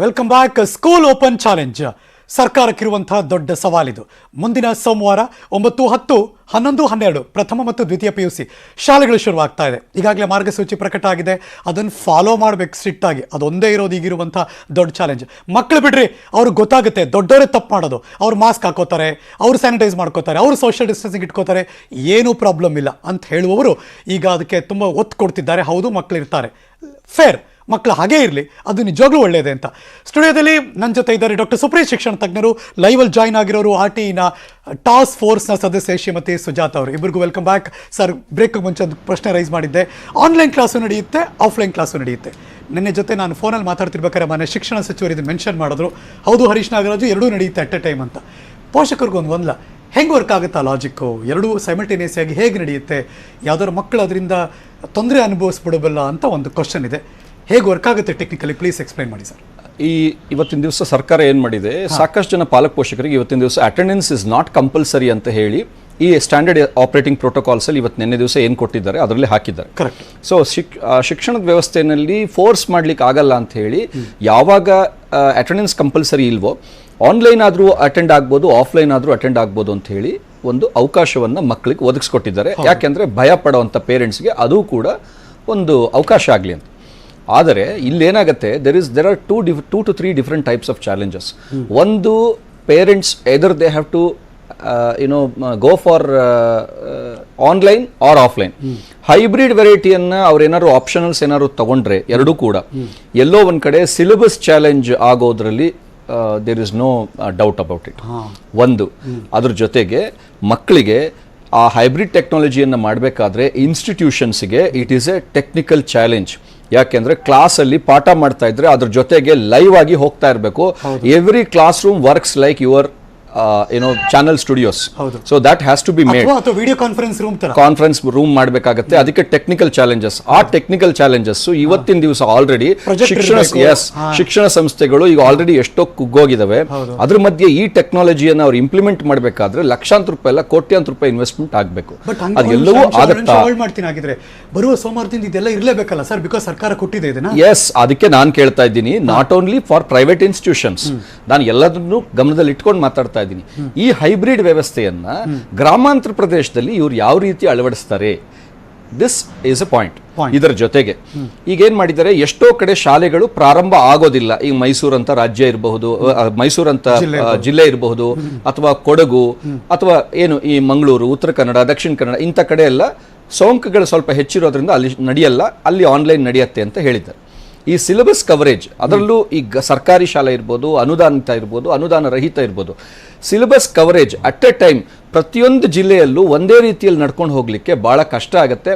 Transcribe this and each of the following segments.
Welcome back school open challenge ಸರ್ಕಾರಕ್ಕಿರುವಂತಹ ದೊಡ್ಡ ಸವಾಲಿದು. ಮುಂದಿನ ಸೋಮವಾರ ಒಂಬತ್ತು, ಹತ್ತು, ಹನ್ನೊಂದು, ಹನ್ನೆರಡು, ಪ್ರಥಮ ಮತ್ತು ದ್ವಿತೀಯ ಪಿ ಯು ಸಿ ಶಾಲೆಗಳು ಶುರುವಾಗ್ತಾ ಇದೆ. ಈಗಾಗಲೇ ಮಾರ್ಗಸೂಚಿ ಪ್ರಕಟ ಆಗಿದೆ. ಅದನ್ನು ಫಾಲೋ ಮಾಡಬೇಕು ಸ್ಟ್ರಿಕ್ಟ್ ಆಗಿ. ಅದೊಂದೇ ಇರೋದು ಈಗಿರುವಂಥ ದೊಡ್ಡ ಚಾಲೆಂಜ್ ಮಕ್ಕಳು ಬಿಡ್ರಿ ಅವ್ರಿಗೆ ಗೊತ್ತಾಗುತ್ತೆ. ದೊಡ್ಡವರೇ ತಪ್ಪು ಮಾಡೋದು. ಅವ್ರು ಮಾಸ್ಕ್ ಹಾಕೋತಾರೆ, ಅವ್ರು ಸ್ಯಾನಿಟೈಸ್ ಮಾಡ್ಕೋತಾರೆ, ಅವರು ಸೋಷಿಯಲ್ ಡಿಸ್ಟೆನ್ಸಿಂಗ್ ಇಟ್ಕೋತಾರೆ. ಏನೂ ಪ್ರಾಬ್ಲಮ್ ಇಲ್ಲ ಅಂತ ಹೇಳುವವರು ಈಗ ಅದಕ್ಕೆ ತುಂಬ ಒತ್ತು ಕೊಡ್ತಿದ್ದಾರೆ. ಹೌದು ಮಕ್ಕಳಿರ್ತಾರೆ ಫೇರ್ ಮಕ್ಕಳು ಹಾಗೇ ಇರಲಿ, ಅದು ನಿಜವಾಗ್ಲೂ ಒಳ್ಳೆಯದೆ ಅಂತ. ಸ್ಟುಡಿಯೋದಲ್ಲಿ ನನ್ನ ಜೊತೆ ಇದ್ದಾರೆ ಡಾಕ್ಟರ್ ಸುಪ್ರೀತ್ ಶಿಕ್ಷಣ ತಜ್ಞರು, ಲೈವಲ್ಲಿ ಜಾಯ್ನ್ ಆಗಿರೋರು ಆರ್ ಟಿನ ಟಾಸ್ಕ್ ಫೋರ್ಸ್ನ ಸದಸ್ಯ ಶ್ರೀಮತಿ ಸುಜಾತ ಅವರು. ಇಬ್ಬರಿಗೂ ವೆಲ್ಕಮ್ ಬ್ಯಾಕ್. ಸರ್, ಬ್ರೇಕ್ ಮುಂಚೆ ಒಂದು ಪ್ರಶ್ನೆ ರೈಸ್ ಮಾಡಿದ್ದೆ. ಆನ್ಲೈನ್ ಕ್ಲಾಸು ನಡೆಯುತ್ತೆ, ಆಫ್ಲೈನ್ ಕ್ಲಾಸು ನಡೆಯುತ್ತೆ. ನಿನ್ನೆ ಜೊತೆ ನಾನು ಫೋನಲ್ಲಿ ಮಾತಾಡ್ತಿರ್ಬೇಕಾದ್ರೆ ಮನೆ ಶಿಕ್ಷಣ ಸಚಿವರು ಇದು ಮೆನ್ಷನ್ ಮಾಡಿದ್ರು. ಹೌದು, ಹರೀಶ್ ನಾಗರಾಜು, ಎರಡೂ ನಡೆಯುತ್ತೆ ಅಟ್ ಎ ಟೈಮ್ ಅಂತ. ಪೋಷಕರಿಗೂ ಒಂದು ಒಂದಲ್ಲ ಹೆಂಗೆ ವರ್ಕ್ ಆಗುತ್ತಾ ಲಾಜಿಕ್ಕು? ಎರಡೂ ಸೈಮಲ್ಟೇನಿಯಸ್ ಆಗಿ ಹೇಗೆ ನಡೆಯುತ್ತೆ? ಯಾವ್ದಾದ್ರು ಮಕ್ಕಳು ಅದರಿಂದ ತೊಂದರೆ ಅನುಭವಿಸ್ಬಿಡಬಲ್ಲ ಅಂತ ಒಂದು ಕ್ವಶನ್ ಇದೆ. ಹೇಗೆ ವರ್ಕ್ ಆಗುತ್ತೆ ಟೆಕ್ನಿಕಲಿ ಪ್ಲೀಸ್ ಎಕ್ಸ್ಪ್ಲೈನ್ ಮಾಡಿ ಸರ್ ಈ ಇವತ್ತಿನ ದಿವಸ ಸರ್ಕಾರ ಏನು ಮಾಡಿದೆ ಸಾಕಷ್ಟು ಜನ ಪಾಲಕ ಪೋಷಕರಿಗೆ ಇವತ್ತಿನ ದಿವಸ ಅಟೆಂಡೆನ್ಸ್ ಇಸ್ ನಾಟ್ ಕಂಪಲ್ಸರಿ ಅಂತ ಹೇಳಿ ಈ ಸ್ಟ್ಯಾಂಡರ್ಡ್ ಆಪರೇಟಿಂಗ್ ಪ್ರೋಟೋಕಾಲ್ಸ್ ಅಲ್ಲಿ ಇವತ್ತು ನಿನ್ನೆ ದಿವಸ ಏನು ಕೊಟ್ಟಿದ್ದಾರೆ ಅದರಲ್ಲಿ ಹಾಕಿದ್ದಾರೆ. ಕರೆಕ್ಟ್ ಸೊ ಶಿಕ್ ಶಿಕ್ಷಣದ ವ್ಯವಸ್ಥೆಯಲ್ಲಿ ಫೋರ್ಸ್ ಮಾಡ್ಲಿಕ್ಕೆ ಆಗಲ್ಲ ಅಂತ ಹೇಳಿ ಯಾವಾಗ ಅಟೆಂಡೆನ್ಸ್ ಕಂಪಲ್ಸರಿ ಇಲ್ವೋ ಆನ್ಲೈನ್ ಆದರೂ ಅಟೆಂಡ್ ಆಗ್ಬೋದು ಆಫ್ಲೈನ್ ಆದರೂ ಅಟೆಂಡ್ ಆಗ್ಬೋದು ಅಂತ ಹೇಳಿ ಒಂದು ಅವಕಾಶವನ್ನು ಮಕ್ಕಳಿಗೆ ಒದಗಿಸ್ಕೊಟ್ಟಿದ್ದಾರೆ. ಯಾಕೆಂದರೆ ಭಯ ಪಡೋವಂಥ ಪೇರೆಂಟ್ಸ್ಗೆ ಅದು ಕೂಡ ಒಂದು ಅವಕಾಶ ಆಗಲಿ ಅಂತ. ಆದರೆ ಇಲ್ಲೇನಾಗುತ್ತೆ there is there are two dif two to three different types of challenges ಒಂದು parents either they have to you know go for online or offline hybrid ವೆರೈಟಿಯನ್ನ ಅವ್ರೇನಾದ್ರು ಆಪ್ಷನಲ್ಸ್ ಏನಾದ್ರು ತಗೊಂಡ್ರೆ ಎರಡೂ ಕೂಡ. ಎಲ್ಲೋ ಒಂದು ಕಡೆ syllabus challenge ಆಗೋದ್ರಲ್ಲಿ there is no doubt about it ಒಂದು. ಅದ್ರ ಜೊತೆಗೆ ಮಕ್ಕಳಿಗೆ ಆ ಹೈಬ್ರಿಡ್ ಟೆಕ್ನಾಲಜಿಯನ್ನು ಮಾಡಬೇಕಾದ್ರೆ ಇನ್ಸ್ಟಿಟ್ಯೂಷನ್ಸ್ಗೆ it is a technical challenge ಯಾಕೆಂದ್ರೆ ಕ್ಲಾಸ್ ಅಲ್ಲಿ ಪಾಠ ಮಾಡ್ತಾ ಇದ್ರೆ ಅದ್ರ ಜೊತೆಗೆ ಲೈವ್ ಆಗಿ ಹೋಗ್ತಾ ಇರಬೇಕು. Every class room works like your ಏನೋ ಚಾನಲ್ ಸ್ಟುಡಿಯೋಸ್ ಹೌದು. So that has to be made video conference room conference room ಮಾಡಬೇಕಾಗುತ್ತೆ. ಅದಕ್ಕೆ ಟೆಕ್ನಿಕಲ್ ಚಾಲೆಂಜಸ್ ಆ ಟೆಕ್ನಿಕಲ್ ಚಾಲೆಂಜಸ್ ಇವತ್ತಿನ ದಿವಸ ಆಲ್ರೆಡಿ ಶಿಕ್ಷಣ. ಎಸ್ ಶಿಕ್ಷಣ ಸಂಸ್ಥೆಗಳು ಈಗ ಆಲ್ರೆಡಿ ಎಷ್ಟೋ ಕುಗ್ಗೋಗಿದಾವೆ. ಅದ್ರ ಮಧ್ಯೆ ಈ ಟೆಕ್ನಾಲಜಿಯನ್ನು ಅವ್ರು ಇಂಪ್ಲಿಮೆಂಟ್ ಮಾಡಬೇಕಾದ್ರೆ ಲಕ್ಷಾಂತರ ರೂಪಾಯಿ ಅಲ್ಲ ಕೋಟ್ಯಾಂತರ ರೂಪಾಯಿ ಇನ್ವೆಸ್ಟ್ಮೆಂಟ್ ಆಗಬೇಕು. ಅದೆಲ್ಲವೂ ಆಗತ್ತಾ? ಮಾಡ್ತೀನಿ ಬರುವ ಸೋಮವಾರದಿಂದ ಇದೆಲ್ಲ ಇರಲೇಬೇಕಲ್ಲ ಸರ್? ಬಿಕಾಸ್ ಸರ್ಕಾರ ಕೊಟ್ಟಿದೆ ಇದನ್ನ? ಎಸ್ ಅದಕ್ಕೆ ನಾನು ಕೇಳ್ತಾ ಇದ್ದೀನಿ. Not only for private institutions ನಾನು ಎಲ್ಲದನ್ನು ಗಮನದಲ್ಲಿ ಇಟ್ಕೊಂಡು ಮಾತಾಡ್ತಾ ಇದ್ದೀನಿ ಈ ಹೈಬ್ರಿಡ್ ವ್ಯವಸ್ಥೆಯನ್ನು ಗ್ರಾಮಾಂತರ ಪ್ರದೇಶದಲ್ಲಿ ಇವರು ಯಾವ ರೀತಿ ಅಳವಡಿಸ್ತಾರೆ? ದಿಸ್ ಈಸ್ ಅ ಪಾಯಿಂಟ್ ಇದರ ಜೊತೆಗೆ ಈಗ ಏನ್ ಮಾಡಿದ್ದಾರೆ? ಎಷ್ಟೋ ಕಡೆ ಶಾಲೆಗಳು ಪ್ರಾರಂಭ ಆಗೋದಿಲ್ಲ. ಈಗ ಮೈಸೂರು ಅಂತ ರಾಜ್ಯ ಇರಬಹುದು ಮೈಸೂರು ಅಂತ ಆ, ಜಿಲ್ಲೆ ಇರಬಹುದು. ಅಥವಾ ಕೊಡಗು ಅಥವಾ ಏನು ಈ ಮಂಗಳೂರು ಉತ್ತರ ಕನ್ನಡ ದಕ್ಷಿಣ ಕನ್ನಡ ಇಂಥ ಕಡೆ ಎಲ್ಲ ಸೋಂಕುಗಳು ಸ್ವಲ್ಪ ಹೆಚ್ಚಿರೋದ್ರಿಂದ ಅಲ್ಲಿ ನಡೆಯಲ್ಲ ಅಲ್ಲಿ ಆನ್ಲೈನ್ ನಡೆಯುತ್ತೆ ಅಂತ ಹೇಳಿದ್ದಾರೆ. ಈ ಸಿಲೆಬಸ್ ಕವರೇಜ್ ಅದರಲ್ಲೂ ಈ ಸರ್ಕಾರಿ ಶಾಲೆ ಇರ್ಬೋದು, ಅನುದಾನಿತ ಇರ್ಬೋದು, ಅನುದಾನ ರಹಿತ ಇರ್ಬೋದು. Syllabus coverage at a time ಪ್ರತಿಯೊಂದು ಜಿಲ್ಲೆಯಲ್ಲೂ ಒಂದೇ ರೀತಿಯಲ್ಲಿ ನಡ್ಕೊಂಡು ಹೋಗಲಿಕ್ಕೆ ಭಾಳ ಕಷ್ಟ ಆಗುತ್ತೆ.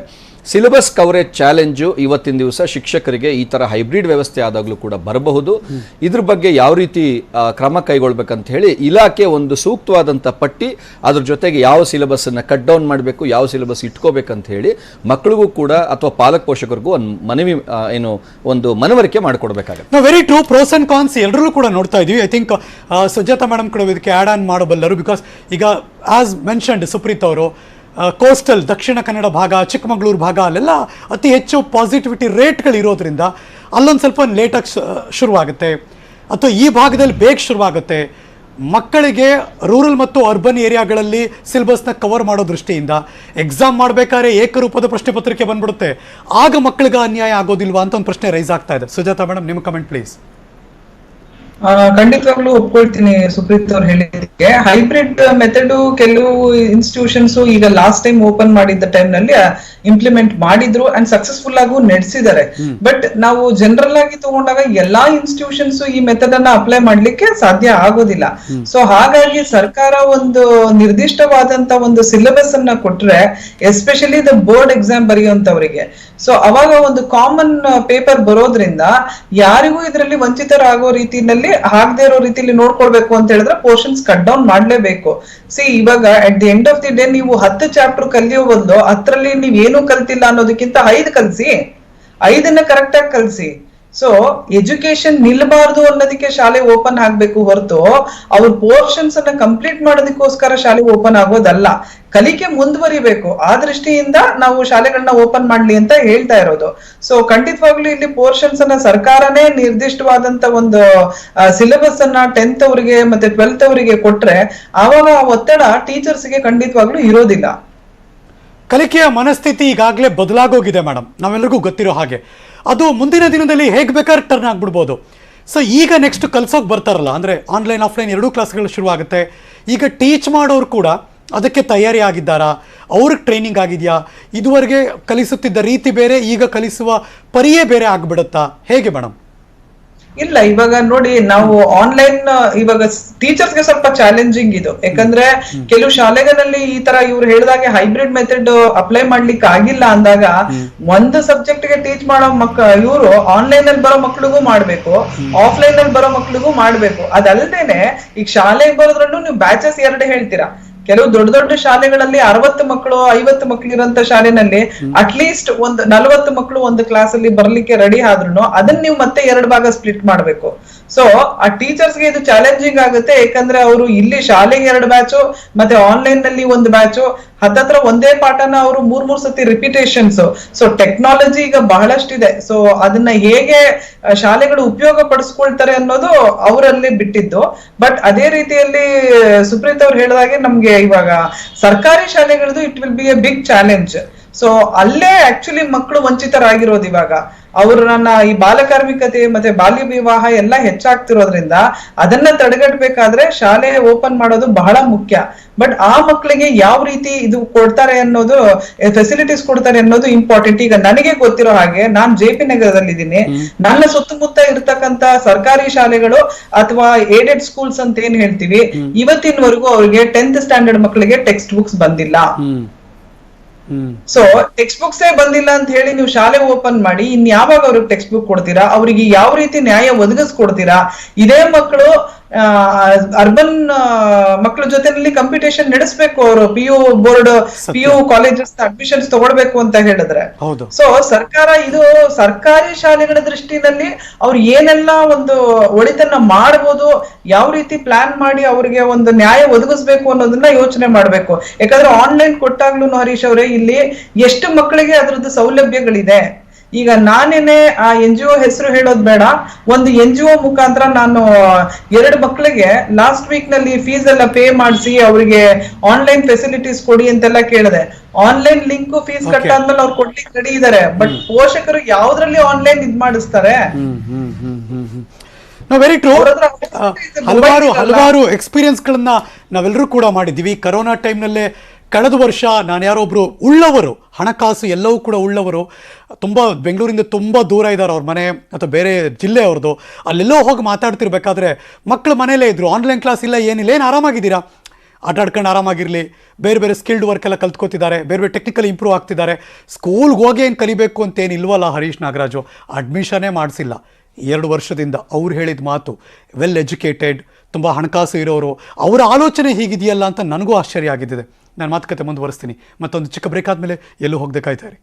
ಸಿಲೆಬಸ್ ಕವರೇಜ್ ಚಾಲೆಂಜು ಇವತ್ತಿನ ದಿವಸ ಶಿಕ್ಷಕರಿಗೆ ಈ ಥರ ಹೈಬ್ರಿಡ್ ವ್ಯವಸ್ಥೆ ಆದಾಗಲೂ ಕೂಡ ಬರಬಹುದು. ಇದ್ರ ಬಗ್ಗೆ ಯಾವ ರೀತಿ ಕ್ರಮ ಕೈಗೊಳ್ಬೇಕಂತ ಹೇಳಿ ಇಲಾಖೆ ಒಂದು ಸೂಕ್ತವಾದಂಥ ಪಟ್ಟಿ, ಅದ್ರ ಜೊತೆಗೆ ಯಾವ ಸಿಲೆಬಸ್ಸನ್ನು ಕಟ್ ಡೌನ್ ಮಾಡಬೇಕು, ಯಾವ ಸಿಲೆಬಸ್ ಇಟ್ಕೋಬೇಕಂತ ಹೇಳಿ ಮಕ್ಕಳಿಗೂ ಕೂಡ ಅಥವಾ ಪಾಲಕ ಪೋಷಕರಿಗೂ ಒಂದು ಮನವಿ ಏನು, ಒಂದು ಮನವರಿಕೆ ಮಾಡಿಕೊಡ್ಬೇಕಾಗುತ್ತೆ. ನಾವು very true pros and cons ಎಲ್ಲರೂ ಕೂಡ ನೋಡ್ತಾ ಇದೀವಿ. ಐ ಥಿಂಕ್ ಸುಜಾತ ಮೇಡಮ್ ಕೂಡ ಇದಕ್ಕೆ ಆ್ಯಡ್ ಆನ್ ಮಾಡಬಲ್ಲರು ಬಿಕಾಸ್ ಈಗ ಆಸ್ ಮೆನ್ಷನ್ಡ್ ಸುಪ್ರೀತ್ ಅವರು ಕೋಸ್ಟಲ್ ದಕ್ಷಿಣ ಕನ್ನಡ ಭಾಗ, ಚಿಕ್ಕಮಗಳೂರು ಭಾಗ, ಅಲ್ಲೆಲ್ಲ ಅತಿ ಹೆಚ್ಚು ಪಾಸಿಟಿವಿಟಿ ರೇಟ್ಗಳು ಇರೋದ್ರಿಂದ ಅಲ್ಲೊಂದು ಸ್ವಲ್ಪ ಲೇಟಾಗಿ ಶುರುವಾಗುತ್ತೆ. ಅಥವಾ ಈ ಭಾಗದಲ್ಲಿ ಬೇಗ ಶುರುವಾಗುತ್ತೆ. ಮಕ್ಕಳಿಗೆ ರೂರಲ್ ಮತ್ತು ಅರ್ಬನ್ ಏರಿಯಾಗಳಲ್ಲಿ ಸಿಲೆಬಸ್ನ ಕವರ್ ಮಾಡೋ ದೃಷ್ಟಿಯಿಂದ ಎಕ್ಸಾಮ್ ಮಾಡಬೇಕಾದ್ರೆ ಏಕರೂಪದ ಪ್ರಶ್ನೆ ಪತ್ರಿಕೆ ಬಂದ್ಬಿಡುತ್ತೆ. ಆಗ ಮಕ್ಕಳಿಗೆ ಅನ್ಯಾಯ ಆಗೋದಿಲ್ವಾ ಅಂತ ಒಂದು ಪ್ರಶ್ನೆ ರೈಸ್ ಆಗ್ತಾ ಇದೆ. ಸುಜಾತಾ ಮೇಡಮ್ ನಿಮ್ಮ ಕಮೆಂಟ್ ಪ್ಲೀಸ್ ಖಂಡಿತವಾಗ್ಲೂ ಒಪ್ಕೊಳ್ತೀನಿ ಸುಪ್ರೀತ್ ಅವ್ರು ಹೇಳಿದ್ದಕ್ಕೆ. ಹೈಬ್ರಿಡ್ ಮೆಥಡ್ ಕೆಲವು ಇನ್ಸ್ಟಿಟ್ಯೂಷನ್ಸ್ ಈಗ ಲಾಸ್ಟ್ ಟೈಮ್ ಓಪನ್ ಮಾಡಿದ್ದ ಟೈಮ್ನಲ್ಲಿ ಇಂಪ್ಲಿಮೆಂಟ್ ಮಾಡಿದ್ರು ಅಂಡ್ ಸಕ್ಸಸ್ಫುಲ್ ಆಗು ನಡೆಸಿದ್ದಾರೆ. ಬಟ್ ನಾವು ಜನರಲ್ ಆಗಿ ತಗೊಂಡಾಗ ಎಲ್ಲಾ ಇನ್ಸ್ಟಿಟ್ಯೂಷನ್ಸ್ ಈ ಮೆಥಡ್ ಅನ್ನ ಅಪ್ಲೈ ಮಾಡ್ಲಿಕ್ಕೆ ಸಾಧ್ಯ ಆಗೋದಿಲ್ಲ. ಸೊ ಹಾಗಾಗಿ ಸರ್ಕಾರ ಒಂದು ನಿರ್ದಿಷ್ಟವಾದಂತ ಒಂದು ಸಿಲೆಬಸ್ ಅನ್ನ ಕೊಟ್ರೆ ಎಸ್ಪೆಷಲಿ ದ ಬೋರ್ಡ್ ಎಕ್ಸಾಮ್ ಬರೆಯುವಂತವರಿಗೆ ಸೊ ಅವಾಗ ಒಂದು ಕಾಮನ್ ಪೇಪರ್ ಬರೋದ್ರಿಂದ ಯಾರಿಗೂ ಇದರಲ್ಲಿ ವಂಚಿತರಾಗೋ ರೀತಿಯಲ್ಲಿ ಆಗದೆ ಇರೋ ರೀತಿಯಲ್ಲಿ ನೋಡ್ಕೊಳ್ಬೇಕು ಅಂತ ಹೇಳಿದ್ರೆ ಪೋರ್ಷನ್ಸ್ ಕಟ್ ಡೌನ್ ಮಾಡ್ಲೇಬೇಕು. ಸಿ ಇವಾಗ at the end of the day ನೀವು ಹತ್ತು ಚಾಪ್ಟರ್ ಕಲಿಯೋ ಬದಲು ಹತ್ತರಲ್ಲಿ ನೀವ್ ಏನು ಕಲ್ತಿಲ್ಲ ಅನ್ನೋದಕ್ಕಿಂತ ಐದು ಕಲ್ಸಿ. ಐದನ್ನ ಕರೆಕ್ಟ್ ಆಗಿ ಕಲ್ಸಿ. ಸೊ ಎಜುಕೇಶನ್ ನಿಲ್ಬಾರ್ದು ಅನ್ನೋದಕ್ಕೆ ಶಾಲೆ ಓಪನ್ ಆಗ್ಬೇಕು ಹೊರತು ಅವ್ರ ಪೋರ್ಷನ್ಸ್ ಅನ್ನ ಕಂಪ್ಲೀಟ್ ಮಾಡೋದಕ್ಕೋಸ್ಕರ ಶಾಲೆ ಓಪನ್ ಆಗೋದಲ್ಲ. ಕಲಿಕೆ ಮುಂದುವರಿಬೇಕು. ಆ ದೃಷ್ಟಿಯಿಂದ ನಾವು ಶಾಲೆಗಳನ್ನ ಓಪನ್ ಮಾಡ್ಲಿ ಅಂತ ಹೇಳ್ತಾ ಇರೋದು. ಸೊ ಖಂಡಿತವಾಗ್ಲೂ ಇಲ್ಲಿ ಪೋರ್ಷನ್ಸ್ ಅನ್ನ ಸರ್ಕಾರನೇ ನಿರ್ದಿಷ್ಟವಾದಂತ ಒಂದು ಸಿಲೆಬಸ್ ಅನ್ನ ಟೆಂತ್ ಅವರಿಗೆ ಮತ್ತೆ ಟ್ವೆಲ್ತ್ ಅವರಿಗೆ ಕೊಟ್ರೆ ಆವಾಗ ಆ ಒತ್ತಡ ಟೀಚರ್ಸ್ಗೆ ಖಂಡಿತವಾಗ್ಲೂ ಇರೋದಿಲ್ಲ. ಕಲಿಕೆಯ ಮನಸ್ಥಿತಿ ಈಗಾಗಲೇ ಬದಲಾಗೋಗಿದೆ ಮೇಡಮ್ ನಾವೆಲ್ಲರಿಗೂ ಗೊತ್ತಿರೋ ಹಾಗೆ. ಅದು ಮುಂದಿನ ದಿನದಲ್ಲಿ ಹೇಗೆ ಬೇಕಾದ್ರೆ ಟರ್ನ್ ಆಗಿಬಿಡ್ಬೋದು. ಸೊ ಈಗ ನೆಕ್ಸ್ಟ್ ಕಲ್ಸೋಕೆ ಬರ್ತಾರಲ್ಲ, ಅಂದರೆ ಆನ್ಲೈನ್ ಆಫ್ಲೈನ್ ಎರಡೂ ಕ್ಲಾಸ್ಗಳು ಶುರುವಾಗುತ್ತೆ. ಈಗ ಟೀಚ್ ಮಾಡೋರು ಕೂಡ ಅದಕ್ಕೆ ತಯಾರಿ ಆಗಿದ್ದಾರಾ? ಅವ್ರಿಗೆ ಟ್ರೈನಿಂಗ್ ಆಗಿದೆಯಾ? ಇದುವರೆಗೆ ಕಲಿಸುತ್ತಿದ್ದ ರೀತಿ ಬೇರೆ, ಈಗ ಕಲಿಸುವ ಪರಿಯೇ ಬೇರೆ ಆಗಿಬಿಡುತ್ತಾ? ಹೇಗೆ ಮೇಡಮ್ ಇಲ್ಲ ಇವಾಗ ನೋಡಿ ನಾವು ಆನ್ಲೈನ್ ಇವಾಗ ಟೀಚರ್ಸ್ಗೆ ಸ್ವಲ್ಪ ಚಾಲೆಂಜಿಂಗ್ ಇದು. ಯಾಕಂದ್ರೆ ಕೆಲವು ಶಾಲೆಗಳಲ್ಲಿ ಈ ತರ ಇವ್ರು ಹೇಳಿದಾಗೆ ಹೈಬ್ರಿಡ್ ಮೆಥಡ್ ಅಪ್ಲೈ ಮಾಡ್ಲಿಕ್ಕೆ ಆಗಿಲ್ಲ ಅಂದಾಗ ಒಂದು ಸಬ್ಜೆಕ್ಟ್ಗೆ ಟೀಚ್ ಮಾಡೋ ಮಕ್ಕ ಇವರು ಆನ್ಲೈನ್ ಅಲ್ಲಿ ಬರೋ ಮಕ್ಳಿಗೂ ಮಾಡ್ಬೇಕು ಆಫ್ಲೈನ್ ಅಲ್ಲಿ ಬರೋ ಮಕ್ಳಿಗೂ ಮಾಡ್ಬೇಕು. ಅದಲ್ದೇನೆ ಈಗ ಶಾಲೆಗೆ ಬರೋದ್ರಲ್ಲೂ ನೀವು ಬ್ಯಾಚಸ್ ಎರಡು ಹೇಳ್ತೀರಾ. ಕೆಲವು ದೊಡ್ಡ ದೊಡ್ಡ ಶಾಲೆಗಳಲ್ಲಿ ಅರವತ್ತು ಮಕ್ಕಳು ಐವತ್ತು ಮಕ್ಕಳು ಇರೋಂತ ಶಾಲೆನಲ್ಲಿ ಅಟ್ಲೀಸ್ಟ್ ಒಂದು ನಲವತ್ತು ಮಕ್ಕಳು ಒಂದು ಕ್ಲಾಸ್ ಅಲ್ಲಿ ಬರ್ಲಿಕ್ಕೆ ರೆಡಿ ಆದ್ರೂ ಅದನ್ನ ನೀವು ಮತ್ತೆ ಎರಡು ಭಾಗ ಸ್ಪ್ಲಿಟ್ ಮಾಡ್ಬೇಕು. ಸೊ ಆ ಟೀಚರ್ಸ್ಗೆ ಇದು ಚಾಲೆಂಜಿಂಗ್ ಆಗುತ್ತೆ ಯಾಕಂದ್ರೆ ಅವರು ಇಲ್ಲಿ ಶಾಲೆಗೆ ಎರಡು ಬ್ಯಾಚು ಮತ್ತೆ ಆನ್ಲೈನ್ನಲ್ಲಿ ಒಂದು ಬ್ಯಾಚು ಹತ್ತತ್ರ ಒಂದೇ ಪಾಠನ ಅವರು ಮೂರ್ ಮೂರ್ ಸತಿ ರಿಪಿಟೇಷನ್ಸ್ ಸೊ ಟೆಕ್ನಾಲಜಿ ಈಗ ಬಹಳಷ್ಟಿದೆ. ಸೊ ಅದನ್ನ ಹೇಗೆ ಶಾಲೆಗಳು ಉಪಯೋಗ ಪಡಿಸ್ಕೊಳ್ತಾರೆ ಅನ್ನೋದು ಅವರಲ್ಲಿ ಬಿಟ್ಟಿದ್ದು. ಬಟ್ ಅದೇ ರೀತಿಯಲ್ಲಿ, ಸುಪ್ರೀತ್ ಅವ್ರು ಹೇಳಿದಾಗೆ ನಮ್ಗೆ ಇವಾಗ ಸರ್ಕಾರಿ ಶಾಲೆಗಳದ್ದು it will be a big challenge so ಅಲ್ಲೇ ಆಕ್ಚುಲಿ ಮಕ್ಕಳು ವಂಚಿತರಾಗಿರೋದು ಇವಾಗ. ಅವ್ರನ್ನ ಈ ಬಾಲಕಾರ್ಮಿಕತೆ ಮತ್ತೆ ಬಾಲ್ಯ ವಿವಾಹ ಎಲ್ಲ ಹೆಚ್ಚಾಗ್ತಿರೋದ್ರಿಂದ ಅದನ್ನ ತಡೆಗಟ್ಟಬೇಕಾದ್ರೆ ಶಾಲೆ ಓಪನ್ ಮಾಡೋದು ಬಹಳ ಮುಖ್ಯ. ಬಟ್ ಆ ಮಕ್ಕಳಿಗೆ ಯಾವ ರೀತಿ ಇದು ಕೊಡ್ತಾರೆ ಅನ್ನೋದು ಫೆಸಿಲಿಟೀಸ್ ಕೊಡ್ತಾರೆ ಅನ್ನೋದು ಇಂಪಾರ್ಟೆಂಟ್ ಈಗ ನನಗೆ ಗೊತ್ತಿರೋ ಹಾಗೆ ನಾನ್ ಜೆ ಪಿ ನಗರದಲ್ಲಿ ಇದ್ದೀನಿ ನನ್ನ ಸುತ್ತಮುತ್ತ ಇರ್ತಕ್ಕಂತ ಸರ್ಕಾರಿ ಶಾಲೆಗಳು ಅಥವಾ ಏಡೆಡ್ ಸ್ಕೂಲ್ಸ್ ಅಂತ ಏನ್ ಹೇಳ್ತೀವಿ ಇವತ್ತಿನವರೆಗೂ ಅವ್ರಿಗೆ ಟೆಂತ್ ಸ್ಟ್ಯಾಂಡರ್ಡ್ ಮಕ್ಕಳಿಗೆ ಟೆಕ್ಸ್ಟ್ ಬುಕ್ಸ್ ಬಂದಿಲ್ಲ ಸೊ ಟೆಕ್ಸ್ಟ್ ಬುಕ್ಸ್ ಬಂದಿಲ್ಲ ಅಂತ ಹೇಳಿ ನೀವು ಶಾಲೆ ಓಪನ್ ಮಾಡಿ ಇನ್ ಯಾವಾಗ ಅವ್ರಿಗೆ ಟೆಕ್ಸ್ಟ್ ಬುಕ್ ಕೊಡ್ತೀರಾ? ಅವರಿಗೆ ಯಾವ ರೀತಿ ನ್ಯಾಯ ಒದಗಿಸ್ಕೊಡ್ತೀರಾ? ಇದೇ ಮಕ್ಕಳು ಅರ್ಬನ್ ಮಕ್ಕಳ ಜೊತೆನಲ್ಲಿ ಕಾಂಪಿಟೇಷನ್ ನಡೆಸಬೇಕು ಅವರು. P U board P U colleges admissions ತಗೊಳ್ಬೇಕು ಅಂತ ಹೇಳಿದ್ರೆ. ಹೌದು. ಸೊ ಸರ್ಕಾರ ಇದು ಸರ್ಕಾರಿ ಶಾಲೆಗಳ ದೃಷ್ಟಿನಲ್ಲಿ ಅವ್ರು ಏನೆಲ್ಲ ಒಂದು ಒಳಿತನ್ನ ಮಾಡಬಹುದು ಯಾವ ರೀತಿ ಪ್ಲಾನ್ ಮಾಡಿ ಅವ್ರಿಗೆ ಒಂದು ನ್ಯಾಯ ಒದಗಿಸ್ಬೇಕು ಅನ್ನೋದನ್ನ ಯೋಚನೆ ಮಾಡ್ಬೇಕು. ಯಾಕಂದ್ರೆ ಆನ್ಲೈನ್ ಕೊಟ್ಟಾಗ್ಲೂ ಹರೀಶ್ ಅವರೇ ಇಲ್ಲಿ ಎಷ್ಟು ಮಕ್ಕಳಿಗೆ ಅದ್ರದ್ದು ಸೌಲಭ್ಯಗಳಿದೆ. ಈಗ ನಾನೇನೆ ಆ ಎನ್ ಜಿ ಒ ಹೆಸರು ಹೇಳೋದ್ ಬೇಡ. ಒಂದು ಎನ್ ಜಿ ಒ ಮುಖಾಂತರ ನಾನು ಎರಡು ಮಕ್ಕಳಿಗೆ ಲಾಸ್ಟ್ ವೀಕ್ನಲ್ಲಿ ಫೀಸ್ ಎಲ್ಲ ಪೇ ಮಾಡಿಸಿ ಅವರಿಗೆ ಆನ್ಲೈನ್ ಫೆಸಿಲಿಟೀಸ್ ಕೊಡಿ ಅಂತೆಲ್ಲ ಕೇಳಿದೆ. ಆನ್ಲೈನ್ ಲಿಂಕ್ ಫೀಸ್ ಕಟ್ಟ ಅಂದ್ಮೇಲೆ ಅವ್ರು ಕೊಡ್ಲಿಕ್ಕೆ ರೆಡಿ ಇದಾರೆ. ಬಟ್ ಪೋಷಕರು ಯಾವ್ದ್ರಲ್ಲಿ ಆನ್ಲೈನ್ ಇದ್ ಮಾಡಿಸ್ತಾರೆ? ವೆರಿ ಟ್ರೂ ಹಲವಾರು. ಹಲವಾರು ಎಕ್ಸ್ಪೀರಿಯನ್ಸ್ಗಳನ್ನ ನಾವೆಲ್ಲರೂ ಕೂಡ ಮಾಡಿದ್ದೀವಿ. ಕರೋನಾ ಟೈಮ್ನಲ್ಲೇ ಕಳೆದ ವರ್ಷ ನಾನು ಯಾರೋ ಒಬ್ರು ಉಳ್ಳವರು, ಹಣಕಾಸು ಎಲ್ಲವೂ ಕೂಡ ಉಳ್ಳವರು, ತುಂಬ ಬೆಂಗಳೂರಿಂದ ತುಂಬ ದೂರ ಇದ್ದಾರೆ ಅವ್ರ ಮನೆ ಅಥವಾ ಬೇರೆ ಜಿಲ್ಲೆ ಅವ್ರದ್ದು. ಅಲ್ಲೆಲ್ಲೋ ಹೋಗಿ ಮಾತಾಡ್ತಿರ್ಬೇಕಾದ್ರೆ ಮಕ್ಕಳು ಮನೇಲೇ ಇದ್ದರು ಆನ್ಲೈನ್ ಕ್ಲಾಸ್ ಇಲ್ಲ, ಏನಿಲ್ಲ, ಏನು ಆರಾಮಾಗಿದ್ದೀರಾ? ಆಟ ಆಡ್ಕೊಂಡು ಆರಾಮಾಗಿರಲಿ, ಬೇರೆ ಬೇರೆ ಸ್ಕಿಲ್ಡ್ ವರ್ಕ್ ಎಲ್ಲ ಕಲ್ತ್ಕೋತಿದ್ದಾರೆ, ಬೇರೆ ಬೇರೆ ಟೆಕ್ನಿಕಲ್ ಇಂಪ್ರೂವ್ ಆಗ್ತಿದ್ದಾರೆ. ಸ್ಕೂಲ್ಗೆ ಹೋಗಿ ಏನು ಕಲಿಬೇಕು ಅಂತ ಏನು ಇಲ್ವಲ್ಲ ಹರೀಶ್ ನಾಗರಾಜು ಅಡ್ಮಿಷನೇ ಮಾಡಿಸಿಲ್ಲ. ಎರಡು ವರ್ಷದಿಂದ ಅವ್ರು ಹೇಳಿದ ಮಾತು ವೆಲ್ ಎಜುಕೇಟೆಡ್ ತುಂಬ ಹಣಕಾಸು ಇರೋರು, ಅವರ ಆಲೋಚನೆ ಹೀಗಿದೆಯಲ್ಲ ಅಂತ ನನಗೂ ಆಶ್ಚರ್ಯ ಆಗಿದ್ದಿದೆ. ನಾನು ಮಾತುಕತೆ ಮುಂದುವರಿಸ್ತೀನಿ. ಮತ್ತೊಂದು ಚಿಕ್ಕ ಬ್ರೇಕ್ ಆದಮೇಲೆ ಎಲ್ಲೂ ಹೋಗದೆ ಕಾಯ್ತಾ ಇರಿ.